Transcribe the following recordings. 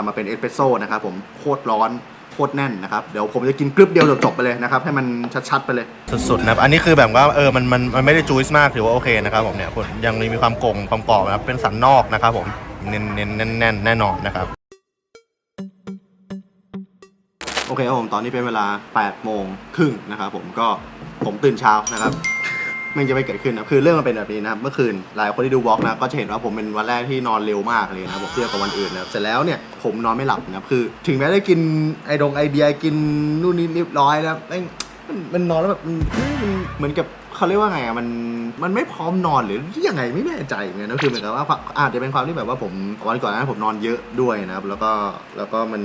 ทำมาเป็นเอสเปรสโซ่นะครับผมโคตรร้อนโคตรแน่นนะครับ เดี๋ยวผมจะกินกรึบเดียวจบๆไปเลยนะครับ ให้มันชัดๆไปเลย สุดๆนะครับ อันนี้คือแบบว่าเออมันมันมันไม่ได้จูสมากถือว่าโอเคนะครับผมเนี่ยยังมีความกลมความกรอบนะครับเป็นสันนอกนะครับผมเน้นเน้นแน่นแน่นแน่นอนนะครับโอเคครับผมตอนนี้เป็นเวลา8โมงครึ่งนะครับผมก็ผมตื่นเช้านะครับ มันจะไม่เกิดขึ้นนะคือเรื่องมันเป็นแบบนี้นะครับเมื่อคืนหลายคนที่ดูบล็อกนะก็จะเห็นว่าผมเป็นวันแรกที่นอนเร็วมากเลยนะบผมเทียบกับวันอื่นนะครับเสร็จแล้วเนี่ยผมนอนไม่หลับนะครับคือถึงแม้ได้กินไอดงไอเดียกินนู่นนี่เรียบร้อยแล้วแม่งมันมันนอนแล้วแบบมันมันเหมือนกับ เขาเรียกว่าไงอะมันมันไม่พร้อมนอนหรือยังไงไม่แน่ใจเหมือนกันนะคือเหมือนกับว่าอาจจะเป็นความที่แบบว่าผมวันก่อนนั้นผมนอนเยอะด้วยนะครับแล้วก็แล้วก็มัน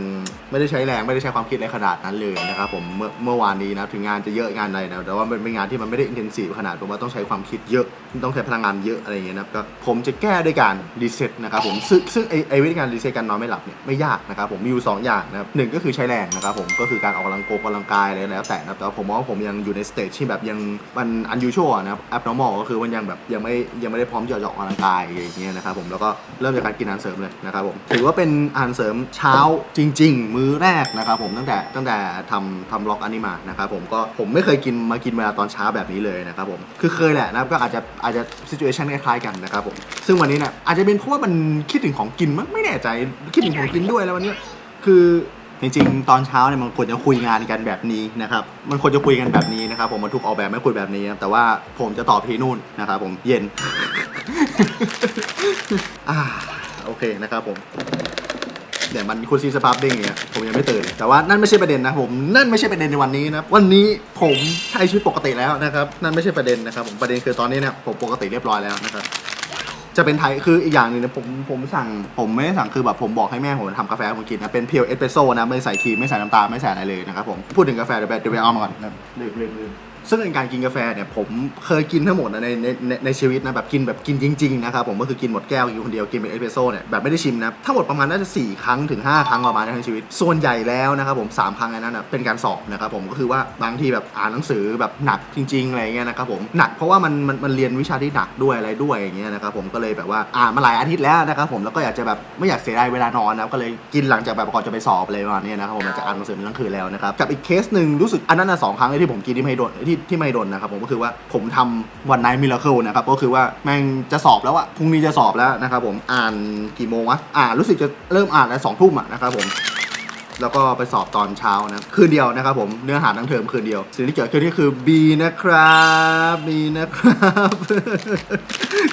ไม่ได้ใช้แรงไม่ได้ใช้ความคิดอะไรขนาดนั้นเลยนะครับผมเมื่อเมื่อวานนี้นะถึงงานจะเยอะงานใดนะแต่ว่ามันเป็นงานที่มันไม่ได้อินเทนซีฟขนาดผมว่าต้องใช้ความคิดเยอะต้องใช้พลังงานเยอะอะไรอย่างเงี้ยนะครับก็ผมจะแก้ด้วยการรีเซ็ตนะครับผมซึ่งซึ่งไอไอวิธีการรีเซ็ตการนอนไม่หลับเนี่ยไม่ยากนะครับผมมีอยู่สองอย่างนะครับหนึ่งก็คือใช้แรงนะครับผมก็คือการออกกำลังกกำลังกายอะไรแล้วแต่นะแต่ผมมองว่าผมยังอยู่ในสเตจที่แบบยังมัน unusual อะนะครับ abnormal ก็คือมันยังแบบยังไม่ยังไม่ได้พร้อมที่จะออกกำลังกายอย่างเงี้ยนะครับผมแล้วก็เริ่มจากการกินอาหารเสริมเลยนะครับผมถือว่าเป็นอาหารเสริมเช้าจริง ๆ มื้อแรกนะครับผมตั้งแต่ตั้งแต่ทำทำล็อกอันนี้มานะครับผมก็ผมไม่เคยกินมากินเวลาตอนเช้าแบบนี้เลยนะครับผมคือเคยแหละนะครับก็อาจจะอาจจะ situation คล้ายๆกันนะครับผมซึ่งวันนี้เนี่ยอาจจะเป็นเพราะว่ามันคิดถึงของกินมั้งไม่แน่ใจคิดถึงของกินด้วยแล้ววันนี้คือ จริงๆ ตอนเช้าเนี่ยมันควรจะคุยงานกันแบบนี้นะครับ มันควรจะคุยกันแบบนี้นะครับ ผมมันถูกออกแบบไม่คุยแบบนี้นะแต่ว่าผมจะตอบพี่นู่นนะครับผมเย็น อ่าโอเคนะครับผมเนี่ยมันคุณซีสภาพเด้งอย่างเงี้ยผมยังไม่ตื่นแต่ว่านั่นไม่ใช่ประเด็นนะผมนั่นไม่ใช่ประเด็นในวันนี้นะวันนี้ผมใช้ชีวิตปกติแล้วนะครับ นั่นไม่ใช่ประเด็นนะครับผมประเด็นคือตอนนี้เนี่ยผมปกติเรียบร้อยแล้วนะครับ จะเป็นไทยคืออีกอย่างหนึ่งนะผมผมสั่งผมไม่ได้สั่งคือแบบผมบอกให้แม่ผมทำกาแฟให้ผมกินนะเป็นเพียวเอสเปรสโซ่นะไม่ใส่ครีมไม่ใส่น้ำตาลไม่ใส่อะไรเลยนะครับผมพูดถึงกาแฟเดี๋ยวไปเดี๋ยวไปเอามาก่อนนะลืมลืมลืม ซึ่งในการกินกาแฟเนี่ยผมเคยกินทั้งหมดนะในในในชีวิตนะแบบกินแบบกินจริงๆนะครับผมก็คือกินหมดแก้วกินคนเดียวกินเป็นเอสเปรสโซ่เนี่ยแบบไม่ได้ชิมนะทั้งหมดประมาณน่าจะสี่ครั้งถึงห้าครั้งประมาณในทั้งชีวิต ส่วนใหญ่แล้วนะครับผมสามครั้งนั้นนะเป็นการสอบนะครับผมก็คือว่าบางทีแบบอ่านหนังสือแบบหนักจริงๆอะไรเงี้ยนะครับผมหนักเพราะว่ามันมันมันเรียนวิชาที่หนักด้วยอะไรด้วยอย่างเงี้ยนะครับผมก็เลยแบบว่าอ่านมาหลายอาทิตย์แล้วนะครับผมแล้วก็อยากจะแบบไม่อยากเสียดายเวลานอนนะก็เลยกินหลังจากแบบก่อนจะไปสอบเลยประมาณนี้นะครับผมจากอ่านหนังสือทั้งคืนแล้วนะครับกับอีกเคสหนึ่งรู้สึกอันนั้นนะสองครั้งเลยที่ผมกินที่ไม่โดนที่ที่ไม่โดนนะครับผมก็คือว่าผมทำวันไนมิราเคิลนะครับก็คือว่าแม่งจะสอบแล้วอะพรุ่งนี้จะสอบแล้วนะครับผมอ่านกี่โมงวะอ่านรู้สึกจะเริ่มอ่านแล้วสองทุ่มอะนะครับผม แล้วก็ไปสอบตอนเช้านะคืนเดียวนะครับผมเนื้อหาทั้งเทอมคืนเดียว สิ่งที่เกิดขึ้นก็คือ B นะครับ B นะครับ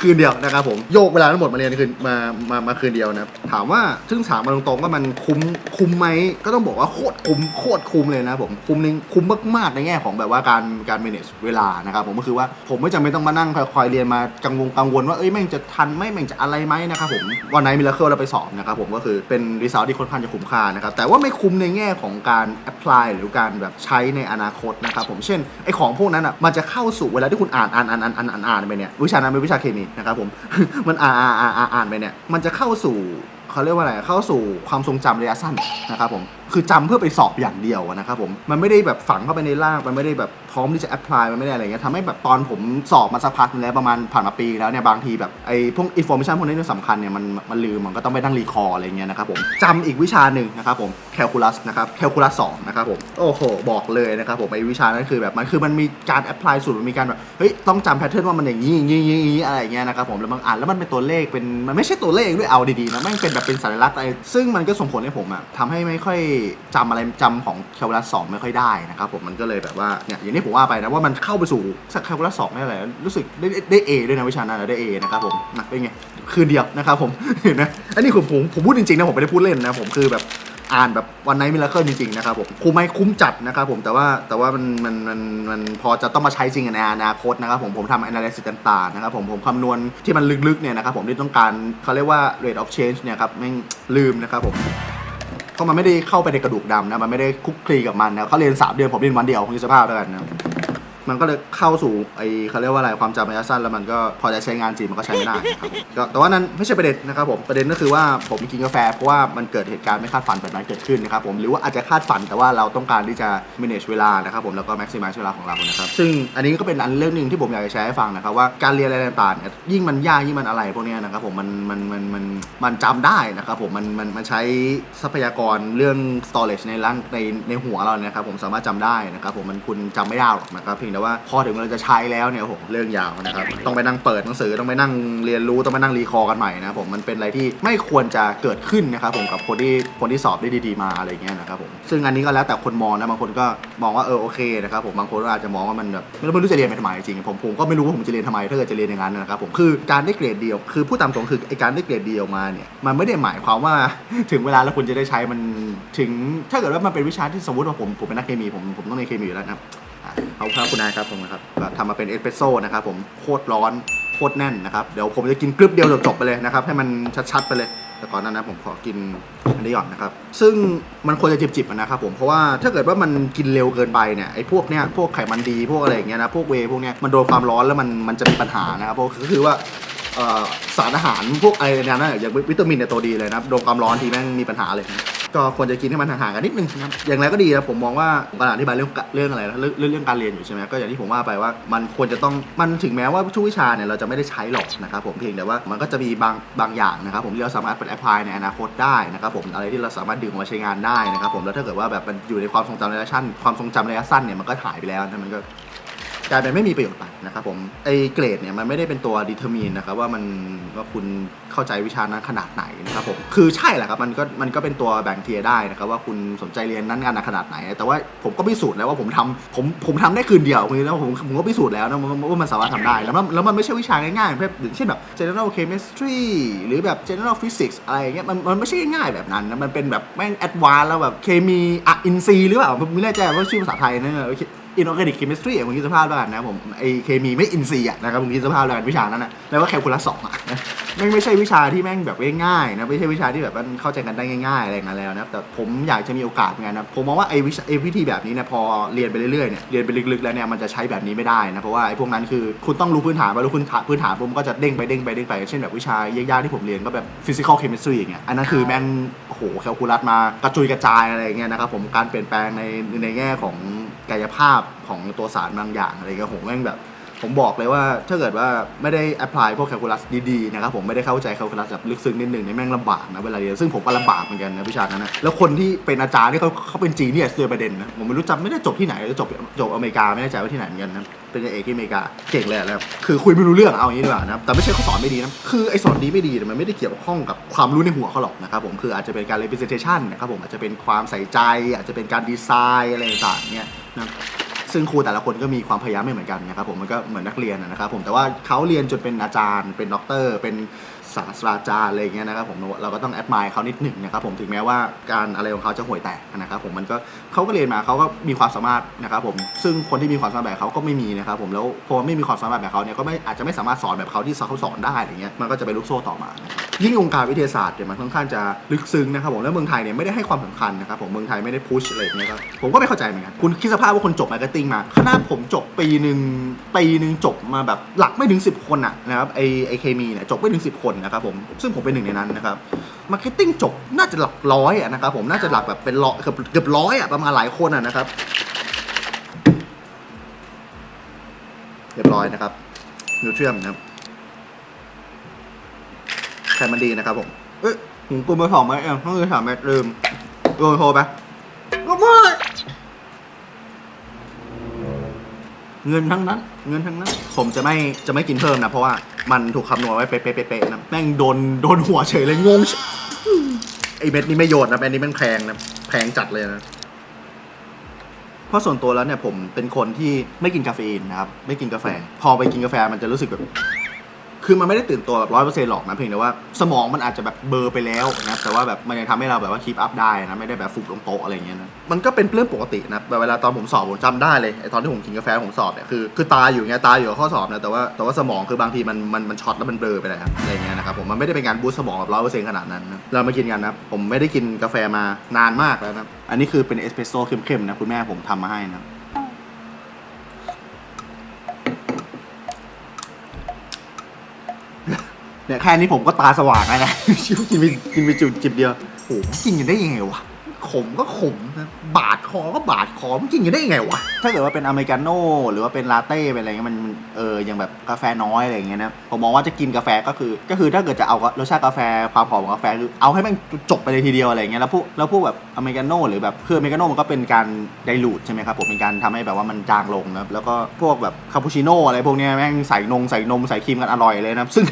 คืนเดียวนะครับผมโยกเวลาทั้งหมดมาเรียนคืนมามามาคืนเดียวนะครับถามว่าซึ่งถามมาตรงๆว่ามันคุ้มคุ้มไหมก็ต้องบอกว่าโคตรคุ้มโคตรคุ้มเลยนะผมคุ้มในคุ้มมากๆในแง่ของแบบว่าการการ manage เวลานะครับผมก็คือว่าผมไม่จำเป็นต้องมานั่งคอยเรียนมากังวลกังวลว่าเอ้ยแม่งจะทันไหมแม่งจะอะไรไหมนะครับผมวันไหนมิลเลอร์เราไปสอบนะครับผมก็คือเป็นรีซอสที่ค่อนข้างจะคุ้มค่านะครับแต่ว่าไม่คุ้มในแง่ของการแอพพลายหรือการแบบใช้ในอนาคตนะครับผมเช่นไอของพวกนั้นอะมันจะเข้าสู่เวลาที่คุณอ่านอ่านอ่านอ่านอ่านอ่านอ่านไปเนี่ยวิชานั้นเป็นวิชาเคมีนะครับผมมันอ่านอ่านอ่านอ่านอ่านไปเนี่ยมันจะเข้าสู่เขาเรียกว่าอะไรเข้าสู่ความทรงจำระยะสั้นนะครับผม คือจำเพื่อไปสอบอย่างเดียวนะครับผมมันไม่ได้แบบฝังเข้าไปในร่างมันไม่ได้แบบพร้อมที่จะแอพพลายมันไม่ได้อะไรเงี้ยทำให้แบบตอนผมสอบมาสักพักแล้วประมาณผ่านมาปีแล้วเนี่ยบางทีแบบไอ้พวกอินโฟมิชันพวกนี้เนี่ยสำคัญเนี่ยมันมันลืมมันก็ต้องไปนั่งรีคอร์อะไรเงี้ยนะครับผมจำอีกวิชาหนึ่งนะครับผมแคลคูลัสนะครับแคลคูลัสสองนะครับผมโอ้โหบอกเลยนะครับผมไอ้วิชานั้นคือแบบมันคือมันมีการแอพพลายสูตรมันมีการแบบเฮ้ยต้องจำแพทเทิร์นว่ามันอย่างนี้อย่างนี้อย่างนี้อะไรเงี้ยนะครับผมแล้วบางอ่านแล้วมันเป็นตัวเลขเป็นมันไม่ใช่ตัวเลขด้วยเอาดีๆนะแม่งเป็นแบบเป็นสัญลักษณ์อะไรซึ่งมันก็ส่งผลให้ผมอะทำให้ไม่ค่อยจำอะไรจำของแคลคูลัสสองไม่ค่อยได้นะครับผมมันก็เลยแบบว่าเนี่ยอย่างที่ผมว่าไปนะว่ามันเข้าไปสู่แคลคูลัสสองได้อะไรรู้สึกได้ได้เอด้วยนะวิชานั้นนะได้เอนะครับผมนะเป็นไงคืนเดียวนะครับผมเห็นไหมอันนี้ผมผมผมพูดจริงๆนะผมไม่ได้พูดเล่นนะผมคือแบบอ่านแบบวันไนมิลเลอร์จริงๆนะครับผมคุ้มไหมคุ้มจัดนะครับผมแต่ว่าแต่ว่ามันมันมันมันพอจะต้องมาใช้จริงในอนาคตนะครับผมผมทำ analysis ต่างๆนะครับผมผมคำนวณที่มันลึกๆเนี่ยนะครับผมที่ต้องการเขาเรียกว่า rate of change เนี่ยครับไม่งลืมนะครับผม เพราะมันไม่ได้เข้าไปในกระดูกดำนะมันไม่ได้คลุกคลีกับมันนะเขาเรียน3เดือนผมเรียนวันเดียวคงสภาพแล้วกันนะ มันก็เลยเข้าสู่ไอเขาเรียกว่าอะไรความจำระยะสั้นแล้วมันก็พอจะใช้งานจริงมันก็ใช้ไม่ได้นะครับก็แต่ว่านั้นไม่ใช่ประเด็นนะครับผมประเด็นก็คือว่าผมกินกาแฟเพราะว่ามันเกิดเหตุการณ์ไม่คาดฝันแบบนั้นเกิดขึ้นนะครับผมหรือว่าอาจจะคาดฝันแต่ว่าเราต้องการที่จะ manage เวลานะครับผมแล้วก็ maximize เวลาของเรานะครับซึ่งอันนี้ก็เป็นอันเรื่องหนึ่งที่ผมอยากจะแชร์ให้ฟังนะครับว่าการเรียนอะไรต่างๆเนี่ยยิ่งมันยากยิ่งมันอะไรพวกนี้นะครับผมมันมันมันมันมันจำได้นะครับผมมันมันมันใช้ทรัพยากรเรื่อง storage ในร่างในในหัวเราเนี่ยนะครับผมสามารถจำได้นะครับผมมันคุณจำไม่ได้หรอกนะครับเพียงแต่ว่าพอถึงเวลาจะใช้แล้วเนี่ยโอ้โหเรื่องยาวนะครับต้องไปนั่งเปิดหนังสือต้องไปนั่งเรียนรู้ต้องไปนั่งรีคอร์กันใหม่นะผมมันเป็นอะไรที่ไม่ควรจะเกิดขึ้นนะครับผมกับคนที่คนที่สอบได้ดีๆมาอะไรเงี้ยนะครับผมซึ่งอันนี้ก็แล้วแต่คนมองนะบางคนก็มองว่าเออโอเคนะครับผมบางคนก็อาจจะมองว่ามันแบบไม่รู้จะเรียนไปทำไมจริงผมผมก็ไม่รู้ว่าผมจะเรียนทำไมถ้าเกิดจะเรียนอย่างนั้นนะครับผมคือการได้เกรดเดียว คือพูดตามตรงคือไอการได้เกรดเดียวมาเนี่ยมันไม่ได้หมายความว่าถึงเวลาแล้วคุณจะได้ใช้มันถึงถ้าเกิดว่ามันเป็นวิชาที่สมมติว่าผมผมเป็นนักเคมีผมผมต้องเรียนเคมีอยู่แล้วนะ เอาครับคุณนายครับผมนะครับทำมาเป็นเอสเปรสโซ่นะครับผมโคตรร้อนโคตรแน่นนะครับ เดี๋ยวผมจะกินกรึบเดียวจบไปเลยนะครับ ให้มันชัดๆไปเลย แต่ก่อนหนั้นนะผมขอกินอันนี้ก่อนนะครับ ซึ่งมันควรจะจิบๆนะครับผม เพราะว่าถ้าเกิดว่ามันกินเร็วเกินไปเนี่ย ไอ้พวกเนี้ย พวกไขมันดี พวกอะไรอย่างเงี้ยนะ พวกเวพวกเนี้ย มันโดนความร้อนแล้วมัน มันจะมีปัญหานะครับเพราะก็คือว่าสารอาหารพวกอะไรเนี่ยนะอย่างวิตามินเนี่ยตัวดีเลยนะ โดนความร้อนทีแม่งมีปัญหาเลยนะ ก็ควรจะกินให้มันห่างๆกันนิดนึงครับอย่างไรก็ดีนะผมมองว่าผมกำลังอธิบายเรื่องเรื่องอะไรนะเรื่องเรื่องการเรียนอยู่ใช่ไหมก็อย่างที่ผมว่าไปว่ามันควรจะต้องมันถึงแม้ว่าทุกวิชาเนี่ยเราจะไม่ได้ใช้หรอกนะครับผมเพียงแต่ว่ามันก็จะมีบางบางอย่างนะครับผมที่เราสามารถเป็นแอพพลายในอนาคตได้นะครับผมอะไรที่เราสามารถดึงออกมาใช้งานได้นะครับผมแล้วถ้าเกิดว่าแบบมันอยู่ในความทรงจำระยะสั้นความทรงจำระยะสั้นเนี่ยมันก็หายไปแล้วนะมันก็ กลายเป็นไม่มีประโยชน์ไปนะครับผมไอเกรดเนี่ยมันไม่ได้เป็นตัวดีเทอร์มินนะครับว่ามันว่าคุณเข้าใจวิชานั้นขนาดไหนนะครับผมคือใช่แหละครับมันก็มันก็เป็นตัวแบ่งเทียได้นะครับว่าคุณสนใจเรียนนั้นงานขนาดไหน แต่ว่าผมก็พิสูจน์แล้วว่าผมทำผมผมทำได้คืนเดียวคือแล้วผมผมก็พิสูจน์แล้วนะว่ามันสามารถทำได้แล้วแล้วมันไม่ใช่วิชาง่ายๆแบบเช่นแบบ general chemistry หรือแบบ general physics อะไรเงี้ยมันมันไม่ใช่ง่ายแบบนั้นนะมันเป็นแบบแม่ง advanced แล้วแบบเคมีอะอินซีหรือเปล่าไม่แน่ใจว่าชื่อภาษาไทยนะ อินออร์แกนิกเคมิสตรีผมคิดสภาพแล้วกันนะผมไอเคมีไม่อินซีอะนะครับผมคิดสภาพแล้วกันวิชานั้นนะแล้วก็แคลคูลัสสองอะแม่งไม่ใช่วิชาที่แม่งแบบง่ายๆนะไม่ใช่วิชาที่แบบมันเข้าใจกันได้ง่ายๆอะไรอย่างนั้นแล้วนะแต่ผมอยากจะมีโอกาสเหมือนกันนะผมมองว่าไอวิชาไอวิธีแบบนี้เนี่ยพอเรียนไปเรื่อยๆเนี่ยเรียนไปลึกๆแล้วเนี่ยมันจะใช้แบบนี้ไม่ได้นะเพราะว่าไอพวกนั้นคือคุณต้องรู้พื้นฐานว่ารู้พื้นฐานพื้นฐานผมก็จะเด้งไปเด้งไปเด้งไปเช่นแบบวิชายากๆที่ผมเรียนก็แบบฟิสิกอลเคมิสตรีอย่างเงี้ยอันนั้นคือแม่งโอ้โหแคลคูลัสมากระจุยกระจายอะไรอย่างเงี้ยนะครับผมการเปลี่ยนแปลงในในแง่ของ กายภาพของตัวสารบางอย่างอะไรเงี้ยผมแม่งแบบ ผมบอกเลยว่าถ้าเกิดว่าไม่ได้แอพพลายพวกแคลคูลัสดีๆนะครับผมไม่ได้เข้าใจแคลคูลัสแบบลึกซึ้งนิดหนึ่งเนี่ยแม่งลำบากนะเวลาเรียนซึ่งผมก็ลำบากเหมือนกันนะวิชานั้นนะแล้วคนที่เป็นอาจารย์ที่เขาเขาเป็นจีเนี่ยเจอประเด็นนะผมไม่รู้จำไม่ได้จบที่ไหนจะจบจบอเมริกาไม่แน่ใจว่าที่ไหนเหมือนกันนะเป็นเอกที่อเมริกาเก่งเลยอะนะครับคือคุยไม่รู้เรื่องเอาอย่างนี้ดีกว่านะครับแต่ไม่ใช่เขาสอนไม่ดีนะคือไอสอนดีไม่ดีมันไม่ได้เกี่ยวข้องกับความรู้ในหัวเขาหรอกนะครับผมคืออาจจะเป็นการ representation นะครับผมอาจจะเป็นความใส่ใจ อาจจะเป็นการดีไซน์อะไรต่างๆเนี่ยนะ ซึ่งครูแต่ละคนก็มีความพยายามไม่เหมือนกันนะครับผมมันก็เหมือนนักเรียนนะครับผมแต่ว่าเขาเรียนจนเป็นอาจารย์ เป็นด็อกเตอร์เป็น ศาสตราจารย์อะไรเงี้ยนะครับผมเราก็ต้องแอดมายเขานิดหนึ่งนะครับผมถึงแม้ว่าการอะไรของเขาจะห่วยแตกนะครับผมมันก็เขาก็เรียนมาเขาก็มีความสามารถนะครับผมซึ่งคนที่มีความสามารถแบบเขาก็ไม่มีนะครับผมแล้วพอไม่มีความสามารถแบบเขาเนี่ยก็ไม่อาจจะไม่สามารถสอนแบบเขาที่เขาสอนได้อะไรเงี้ยมันก็จะเป็นลูกโซ่ต่อมายิ่งองค์การวิทยาศาสตร์เนี่ยมันค่อนข้างจะลึกซึ้งนะครับผมแล้วเมืองไทยเนี่ยไม่ได้ให้ความสำคัญนะครับผมเมืองไทยไม่ได้พุชอะไรเงี้ยครับผมก็ไม่เข้าใจเหมือนกันคุณคิดสภาพว่าคนจบมาร์เก็ตติ้งมาคณะผมจบปีหนึ่งปีหนึ่งจบมาแบบหลักไม่ถึง 10 คนอะนะครับไอไอเคมีเนี่ยจบไม่ถึง 10 คนนะครับผมซึ่งผมเป็นหนึ่งในนั้นนะครับมาร์เก็ตติ้งจบน่าจะหลักร้อยอะนะครับผมน่าจะหลักแบบเป็นร้อยเกือบเกือบร้อยอะประมาณหลายคนอะนะครับเรียบร้อยนะครับนิวเทียมนะครับไขมันดีนะครับผมเอ้ยผมกูมาสองเม็ดเองต้องคือสามเม็ดลืมโดนโทรไปก็ไม่เงินทั้งนั้น เงินทั้งนั้น ผมจะไม่จะไม่กินเพิ่มนะ เพราะว่า มันถูกคำนวณไว้เป๊ะๆๆนะแม่งโดนโดนหัวเฉยเลยงงไอเม็ดนี้ไม่โยนนะเม็ดนี้มันแพงนะแพงจัดเลยนะเพราะส่วนตัวแล้วเนี่ยผมเป็นคนที่ไม่กินกาเฟอีนนะครับไม่กินกาแฟ พอไปกินกาแฟมันจะรู้สึกแบบ คือมันไม่ได้ตื่นตัวแบบร้อยเปอร์เซ็นต์หรอกนะเพียงแต่ว่าสมองมันอาจจะแบบเบลอร์ไปแล้วนะแต่ว่าแบบมันยังทำให้เราแบบว่าคีปอัพได้นะไม่ได้แบบฟุบลงโต๊ะอะไรเงี้ยนะมันก็เป็นเรื่องปกตินะแบบเวลาตอนผมสอบผมจำได้เลยไอตอนที่ผมกินกาแฟผมสอบเนี่ยคือคือตาอยู่เงี้ยตาอยู่กับข้อสอบนะแต่ว่าแต่ว่าสมองคือบางทีมันมันมันช็อตแล้วมันเบลอไปเลยอะไรเงี้ยนะครับผมมันไม่ได้เป็นการบูสต์สมองแบบร้อยเปอร์เซ็นต์ขนาดนั้นนะเรามากินกันนะผมไม่ได้กินกาแฟมานานมากแล้วนะอันนี้คือเป็นเอสเปรสโซ่เข้มๆนะคุณแม่ผมทำมาให้นะ เนี่ยแค่นี้ผมก็ตาสว่างแล้วนะ ชิวกินไปกินไปจุดจิบเดียวโอ้โหกินกันได้ยังไงวะขมก็ขมนะ บาดคอก็บาดคอมันกินกันได้ยังไงวะ ถ้าเกิดว่าเป็นอเมริกาโน่หรือว่าเป็นลาเต้เป็นอะไรเงี้ยมันเออยังแบบกาแฟน้อยอะไรอย่างเงี้ยนะผมมองว่าจะกินกาแฟก็คือ ก็คือถ้าเกิดจะเอารสชาติกาแฟความหอมของกาแฟคือเอาให้มันจบไปเลยทีเดียวอะไรอย่างเงี้ยแล้วพวกแล้วพวกแบบอเมริกาโน่หรือแบบคืออเมริกาโน่มันก็เป็นการไดลูทใช่ไหมครับผมเป็นการทำให้แบบว่ามันจางลงนะแล้วก็พวกแบบคาปูชิโน่อะไรพวกเนี้ยแม่งใส่นงใส่นมใส่ครีมกันอร่อยเลยนะซึ่ง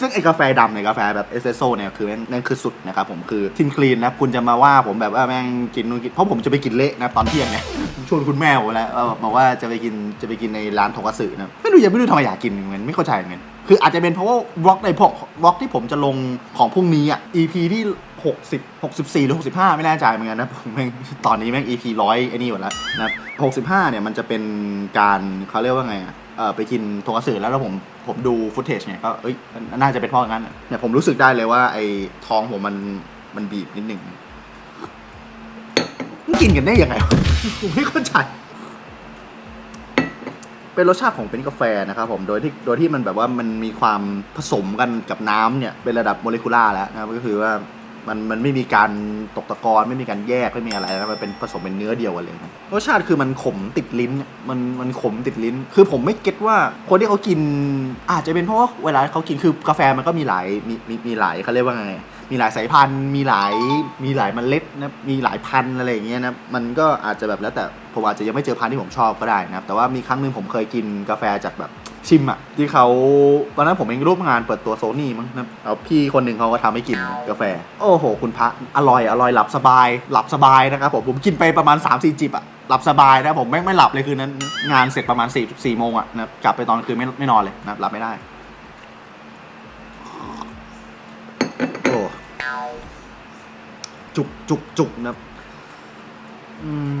ซึ่งไอ้กาแฟดำในยกาแฟแบบเอสเปรสโซ่เนี่ยคือแม่งนั่นคือสุดนะครับผมคือทินคลีนนะคุณจะมาว่าผมแบบว่าแม่งกินนู่นกินเพราะผมจะไปกินเละนะตอนเที่ยงเนี่ยชวนคุณแม่ผมแล้วบอกว่าจะไปกินจะไปกินในร้านทงคัตสึนะไม่รู้ยังไม่รู้ทำไมอยากกินเหมือนกันไม่เข้าใจเหมือนกันคืออาจจะเป็นเพราะว่าบล็อกในพวกบล็อกที่ผมจะลงของพรุ่งนี้อะ EP ที่ 60 64 หรือ 65 ไม่แน่ใจเหมือนกันนะผมแม่งตอนนี้แม่ง EP ร้อยไอ้นี่หมดแล้วนะครับ65 เนี่ยมันจะเป็นการเขาเรียกว่าไงอะ ไปกินทงคัตสึแล้วแล้วผมผมดูฟุตเทจเนี่ยก็เอ้ยน่าจะเป็นเพราะงั้นเนี่ยผมรู้สึกได้เลยว่าไอ้ท้องผมมันมันบีบนิดหนึ่งมันกินกันได้ยังไงผมไม่เข้าใจเป็นรสชาติของเป็นกาแฟนะครับผม โดยที่โดยที่มันแบบว่ามันมีความผสมกันกับน้ำเนี่ย เป็นระดับโมเลกุลาร์แล้วนะครับก็คือว่า มันมันไม่มีการตกตะกอนไม่มีการแยกไม่มีอะไรนะมันเป็นผสมเป็นเนื้อเดียวกันเลยนะรสชาติคือมันขมติดลิ้นมันมันขมติดลิ้น คือผมไม่เก็ตว่าคนที่เขากินอาจจะเป็นเพราะว่าเวลาเขากินคือกาแฟมันก็มีหลายมีมีมีหลายเขาเรียกว่าไงมีหลายสายพันธุ์มีหลายมีหลายมเมล็ดนะมีหลายพันธุ์อะไรอย่างเงี้ยนะมันก็อาจจะแบบแล้วแต่ผมอาจจะยังไม่เจอพันธุ์ที่ผมชอบก็ได้นะครับแต่ว่ามีครั้งหนึ่งผมเคยกินกาแฟจากแบบ ชิมอะที่เขาตอนนั้นผมเองร่วมงานเปิดตัวโซนี่มั้งนะแล้วพี่คนหนึ่งเขาก็ทำให้กินกาแฟ โอ้โห คุณพระอร่อยอร่อยหลับสบาย หลับสบายนะครับผมผมกินไปประมาณ3 4จิบอะหลับสบายนะผมไม่ไม่หลับเลยคืนนั้น งานเสร็จประมาณ4 4โมงอะนะกลับไปตอนคืนไม่ไม่นอนเลยนะหลับไม่ได้โอ้จุกจุกจุกนะอืม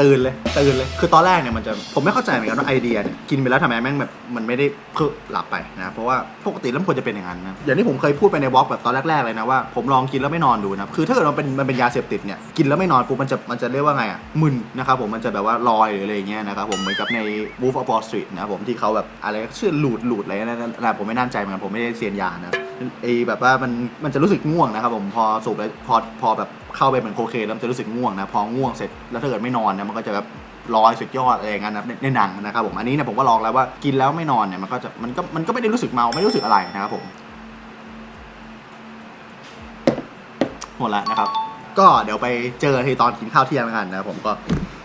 ตื่นเลยตื่นเลยคือตอนแรกเนี่ยมันจะผมไม่เข้าใจเหมือนกันว่าไอเดียเนี่ยกินไปแล้วทำไมแม่งแบบมันไม่ได้เพิ่หลับไปนะเพราะว่าปกติแล้วมันควรจะเป็นอย่างนั้นนะอย่างที่ผมเคยพูดไปในบล็อกแบบตอนแรกๆเลยนะว่าผมลองกินแล้วไม่นอนดูนะคือถ้าเกิดมันเป็นมันเป็นยาเสพติดเนี่ยกินแล้วไม่นอนปุ๊บมันจะมันจะเรียกว่าไงอะมึนนะครับผมมันจะแบบว่าลอยหรืออะไรเงี้ยนะครับผมเหมือนกับใน Wolf of Wall Street นะครับผมที่เขาแบบอะไรชื่อหลูดหลูดอะไรนั่นนะผมไม่แน่ใจเหมือนกันผมไม่ได้เซียนยานะไอแบบว่ามันมันจะรู้สึกง่วงนะครับผมพอสูบแล้วพอพอแบบ เข้าไปเหมือนโคเคนแล้วจะรู้สึกง่วงนะพอง่วงเสร็จแล้วถ้าเกิดไม่นอนนะมันก็จะแบบลอยสุดยอดอะไรอย่างนั้นนะในในหนังนะครับผมอันนี้เนี่ยผมก็ลองแล้วว่ากินแล้วไม่นอนเนี่ยมันก็จะมันก็มันก็ไม่ได้รู้สึกเมาไม่รู้สึกอะไรนะครับผมหมดแล้วนะครับ ก็เดี๋ยวไปเจอที่ตอนกินข้าวเที่ยงแล้วกันนะครับผมก็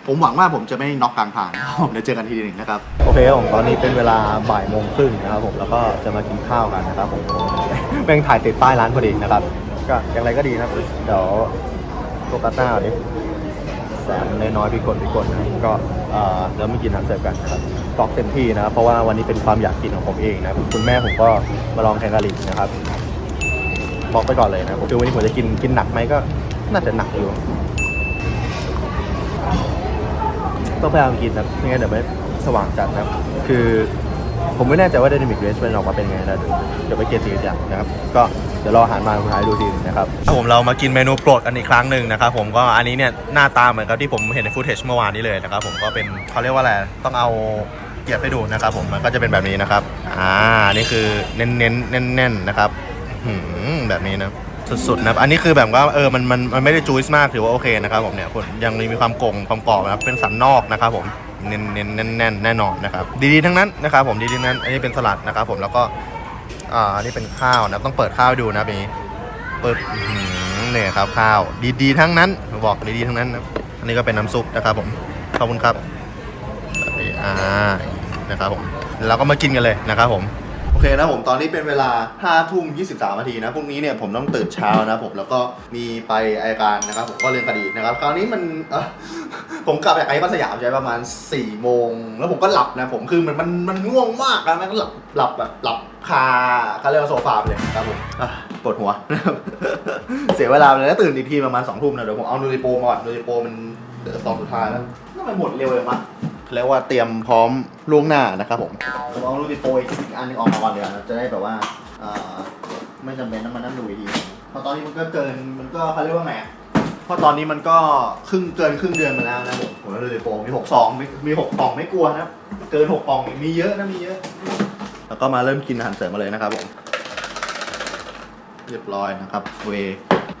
ผมหวังว่าผมจะไม่น็อกกลางทางผมเดี๋ยวเจอกันทีหนึ่งนะครับ โอเคครับผมตอนนี้เป็นเวลาบ่ายโมงครึ่งนะครับผมแล้วก็จะมากินข้าวกันนะครับผมแม่งถ่ายติดป้ายร้านพอดีนะครับ ก็อย่างไรก็ดีนะครับเดี๋ยว โฟกัสหน้าดิแสนน้อยๆพี่กดพี่กดนะก็เอ่อเดี๋ยวไม่กินอาหารเสิร์ฟกันครับตอกเต็มที่นะเพราะว่าวันนี้เป็นความอยากกินของผมเองนะคุณแม่ผมก็มาลองแทงกะหรี่นะครับบอกไปก่อนเลยนะคือวันนี้ผมจะกินกินหนักไหมก็ น่าจะหนักอยู่ต้องพยายามกินนะไม่งั้นเดี๋ยวไม่สว่างจัดนะคือ ผมไม่แน่ใจว่า Dynamic Range มันออกมาเป็นไงนะเดี๋ยวไปเก็บสีกันอย่างนะครับ ก็เดี๋ยวรออาหารมาสุดท้ายดูทีนะครับผมเรามากินเมนูโปรดกันอีกครั้งหนึ่งนะครับผมก็อันนี้เนี่ยหน้าตาเหมือนกับที่ผมเห็นในฟุตเทจเมื่อวานนี้เลยนะครับผมก็เป็นเขาเรียกว่าอะไรต้องเอาเกียบให้ดูนะครับผมมันก็จะเป็นแบบนี้นะครับอ่านี่คือเน้นเน้นแน่นแน่นๆนะครับหืมแบบนี้นะสุดๆนะครับอันนี้คือแบบว่าเออมันมันมันไม่ได้จูสมากถือว่าโอเคนะครับผมเนี่ยคนยังมีความกลมความกรอบนะครับเป็นสันนอกนะครับผม เน้นเน้นแน่นแน่นแน่นอนนะครับ ดีๆทั้งนั้นนะครับผมดีๆทั้งนั้น อันนี้เป็นสลัดนะครับ ผมแล้วก็อ่าอันนี้เป็นข้าวนะต้องเปิดข้าวดูนะนี้เปิดเนี่ยครับข้าว ดีๆทั้งนั้นบอกดีๆทั้งนั้นนะอันนี้ก็เป็นน้ำซุปนะครับ ผมขอบคุณครับอ่านะครับผมเราก็มากินกันเลยนะครับผม เคนะผมตอนนี้เป็นเวลา5ทุ่ม23นาทีนะพรุ่งนี้เนี่ยผมต้องตื่นเช้านะผมแล้วก็มีไปอายการนะครับผมก็เรียนคดีนะครับคราวนี้มันเอ่อผมกลับจากไอ้บ้านสยามใช้ประมาณ4โมงแล้วผมก็หลับนะผมคือมันมันมันง่วงมากนะมันก็หลับหลับแบบหลับคาเขาเรียกว่าโซฟาไปเลยครับผมอะปวดหัว เสียเวลาไปเลยแล้วตื่นอีกทีประมาณ2ทุ่มนะเดี๋ยวผมเอานูริโปมาก่อนนูริโปมันเหลืองสุดท้ายแล้วทำไมหมดเร็วเลยมั้ เรียกว่าเตรียมพร้อมล่วงหน้านะครับผมผมเอาลูดิโปอีกอันหนึงออกมาก่อนเดี๋ยวนะจะได้แบบว่าเอ่อไม่จำเป็นต้องมานั่งดูอีกทีเพราะตอนนี้มันก็เกินมันก็เขาเรียกว่าไงอะเพราะตอนนี้มันก็ครึ่งเกินครึ่งเดือนมาแล้วนะผมผมลูดิโปมีหกสองมีมีหกปล่องไม่กลัวนะเกินหกปล่องอีกมีเยอะนะมีเยอะ แล้วก็มาเริ่มกินอาหารเสริมมาเลยนะครับผม เรียบร้อยนะครับ เว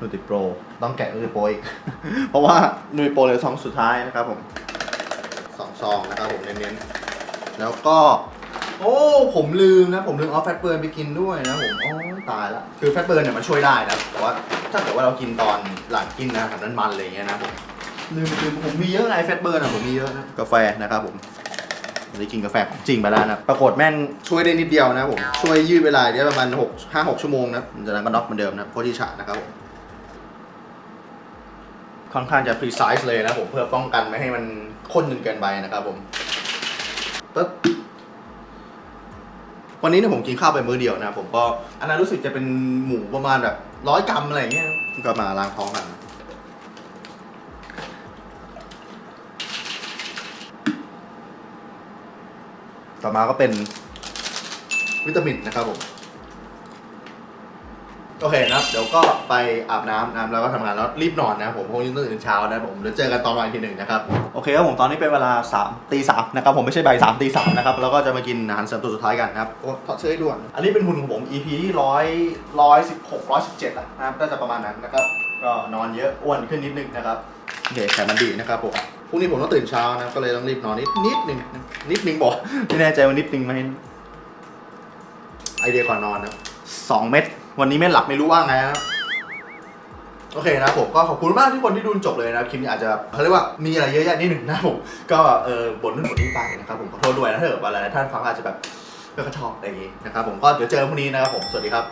นูติโปร ต้องแกะนูติโปรอีก เพราะว่านูติโปรเลยซองสุดท้ายนะครับผม ซองนะครับผมเน้นๆแล้วก็ โอ้ผมลืมนะ ผมลืมเอาแฟตเบิร์นไปกินด้วยนะผมโอ้ตายละคือแฟตเบิร์นเนี่ยมันช่วยได้นะแต่ว่าถ้าเกิดว่าเรากินตอนหลังกินนะแบบนั้นมันอะไรอย่างเงี้ยนะผมลืมลืมผมมีเยอะไงแฟตเบิร์นอะผมมีเยอะนะกาแฟนะครับผมได้กินกาแฟของจริงไปแล้วนะ ปรากฏแม่งช่วยได้นิดเดียวนะผม ช่วยยืดเวลาได้ประมาณ6 5 6 ชั่วโมงนะจากนั้นก็น็อกเหมือนเดิมนะโคตรที่ฉะนะครับผม ค่อนข้างจะ precise เลยนะผมเพื่อป้องกันไม่ให้มันข้นจนเกินไปนะครับผมปึ๊บวันนี้เนี่ยผมกินข้าวไปมื้อเดียวนะผมก็อันนั้นรู้สึกจะเป็นหมูประมาณแบบร้อยกรัมอะไรเงี้ยก็มาล้างท้องกันต่อมาก็เป็นวิตามินนะครับผม โอเคนะครับ เดี๋ยวก็ไปอาบน้ำน้ำแล้วก็ทำงานแล้วรีบนอนนะครับผมพรุ่งนี้ต้องตื่นเช้านะครับผมเดี๋ยวเจอกันตอนวันที่หนึ่งนะครับโอเคครับผมตอนนี้เป็นเวลาสามตีสามนะครับผมไม่ใช่บ่ายสามตีสามนะครับแล้วก็จะมากินอาหารเสริมตัวสุดท้ายกันนะครับโอ้ถอดเสื้อให้ด่วนอันนี้เป็นหุ่นของผม EP ที่ร้อยร้อยสิบหกร้อยสิบเจ็ดนะครับน่าจะประมาณนั้นนะครับก็นอนเยอะอ้วนขึ้นนิดนึงนะครับโอเคแขนมันดีนะครับผมพรุ่งนี้ผมต้องตื่นเช้านะครับก็เลยต้องรีบนอนนิดนิดนึงนิดนึงบอกไม่แน่ใจว่านิดนึงไหมไอเดียก่อนนอนนะสองเม็ด วันนี้ไม่หลับไม่รู้ว่าไงนะโอเคนะผมก็ขอบคุณมากที่คนที่ดูจบเลยนะคลิปนี้อาจจะเขาเรียกว่ามีอะไรเยอะแยะนิดหนึ่งนะผมก็เออบ่นนู่นบ่นนี้ไปนะครับผมขอโทษด้วยนะถ้าเกิดว่าหลายท่านฟังอาจจะแบบไม่ค่อยชอบอะไรอย่างงี้นะครับผมก็เดี๋ยวเจอกันพรุ่งนี้นะครับผมสวัสดีครับ